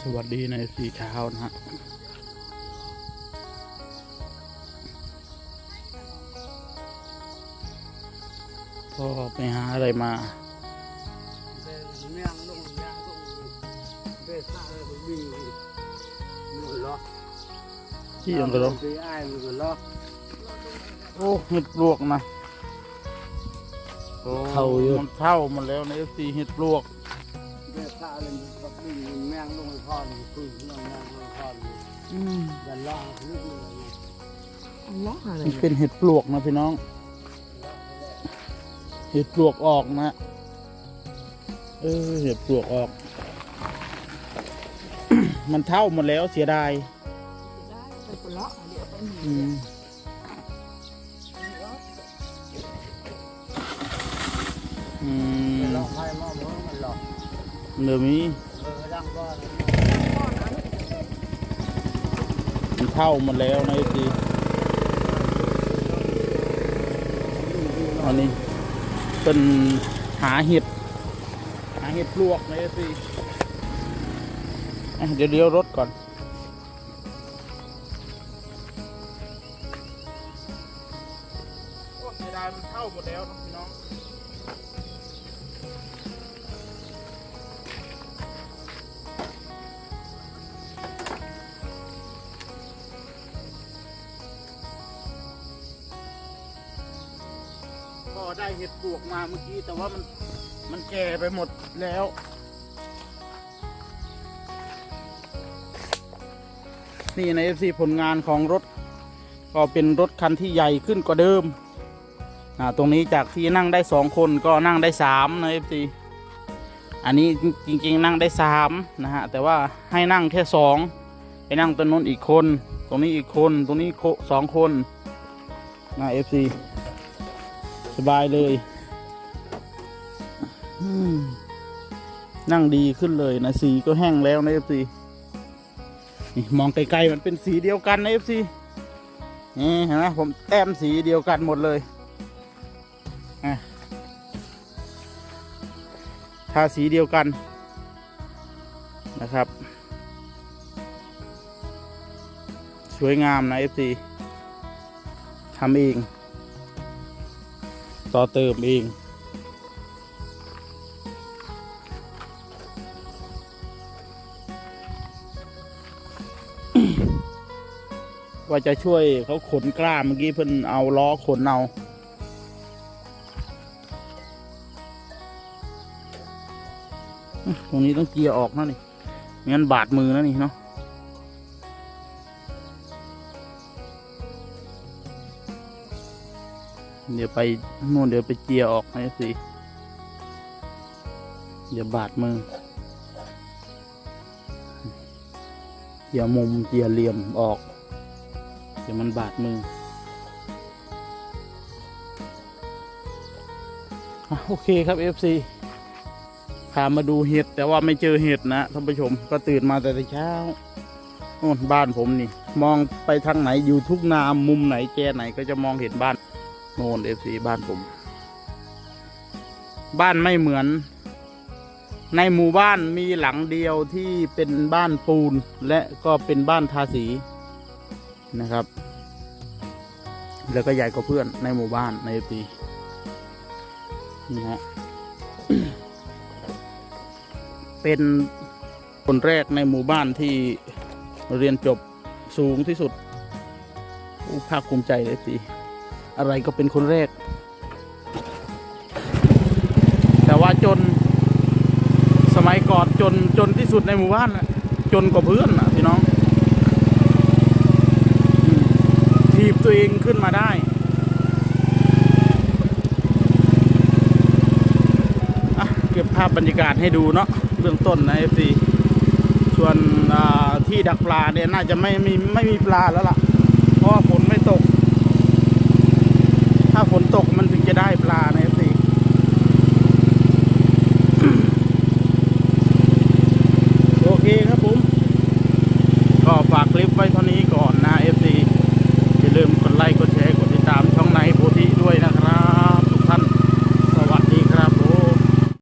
สวัสดีในสีเช้านะฮะก็ไปหาอะไรมา miệng lông miệng lông về xa rồi bởi vì người lo ที่ยังกระโดด vì ai người lo โอ้เห็ดปลวกนะโอ้เท่าอยู่มันเท่ามันแล้วในสีเห็ดปลวก về xa lên bởi vì miệng lông con từ nó miệng lông con อืม gần lo nước người อัลเลาะห์อะไรมันเนี่ยเป็นเห็ดปลวกนะพี่น้อง เห็ดปลวกออกนะ เออเห็ดปลวกออก มันเท่าหมดแล้วเสียดายอืมอืม เดี๋ยวนี้ người đang lo มันเท่าหมดแล้วนะทีอันนี้เป็นหาเห็ด หาเห็ดปลวกนะทีเดี๋ยวเลี้ยวรถก่อนโอ้เสียดายมันเท่าหมดแล้วนะพี่น้อง ได้เห็ดปลวกมาเมื่อกี้ แต่ว่ามันมันแก่ไปหมดแล้ว นี่ใน FC ผลงานของรถ ก็เป็นรถคันที่ใหญ่ขึ้นกว่าเดิมตรงนี้จากที่นั่งได้สองคนก็นั่งได้สามใน FC อันนี้จริง ๆ นั่งได้สามนะฮะ แต่ว่าให้นั่งแค่สองไปนั่งตรงนู้นอีกคน ตรงนี้อีกคน ตรงนี้สองคนนะ FC สบายเลยนั่งดีขึ้นเลยนะสีก็แห้งแล้วนะ FC นี่มองไกลๆมันเป็นสีเดียวกันนะ FC นี่เห็นไหมผมแต้มสีเดียวกันหมดเลยทาสีเดียวกันนะครับ สวยงามนะ FC ทำเอง ต่อเติมเองว่าจะช่วยเขาขนกล้าเมื่อกี้เพิ่นเอาล้อขนเอาตรงนี้ต้องเกียร์ออกนะนี่งั้นบาดมือนะนี่เนาะ เดี๋ยวไปนู่นเดี๋ยวไปเจียออกนะสิเดี๋ยวบาดมือเจียมุมเจียเหลี่ยมออก เดี๋ยวมันบาดมือโอเคครับ FC พามาดูเห็ด แต่ว่าไม่เจอเห็ดนะท่านผู้ชมก็ตื่นมาแต่เช้าโน่บ้านผมนี่ มองไปทางไหนอยู่ทุกนามมุมไหนแกไหนก็จะมองเห็นบ้าน น่นเอฟซีบ้านผม บ้านไม่เหมือน ในหมู่บ้านมีหลังเดียวที่เป็นบ้านปูนและก็เป็นบ้านทาสีนะครับ แล้วก็ใหญ่กว่าเพื่อนในหมู่บ้านในเอฟซีนี่ฮะเป็นคนแรกในหมู่บ้านที่เรียนจบสูงที่สุดภาคภูมิใจเลยสิ อะไรก็เป็นคนแรก แต่ว่าจนสมัยก่อนจนจนที่สุดในหมู่บ้านน่ะจนกว่าเพื่อนนะพี่น้องทีบตัวเองขึ้นมาได้เก็บภาพบรรยากาศให้ดูเนาะเบื้องต้นนะเอฟซีส่วนที่ดักปลาเนี่ยน่าจะไม่มีไม่มีปลาแล้วล่ะ เพราะฝนไม่ตก ฝนตกมัน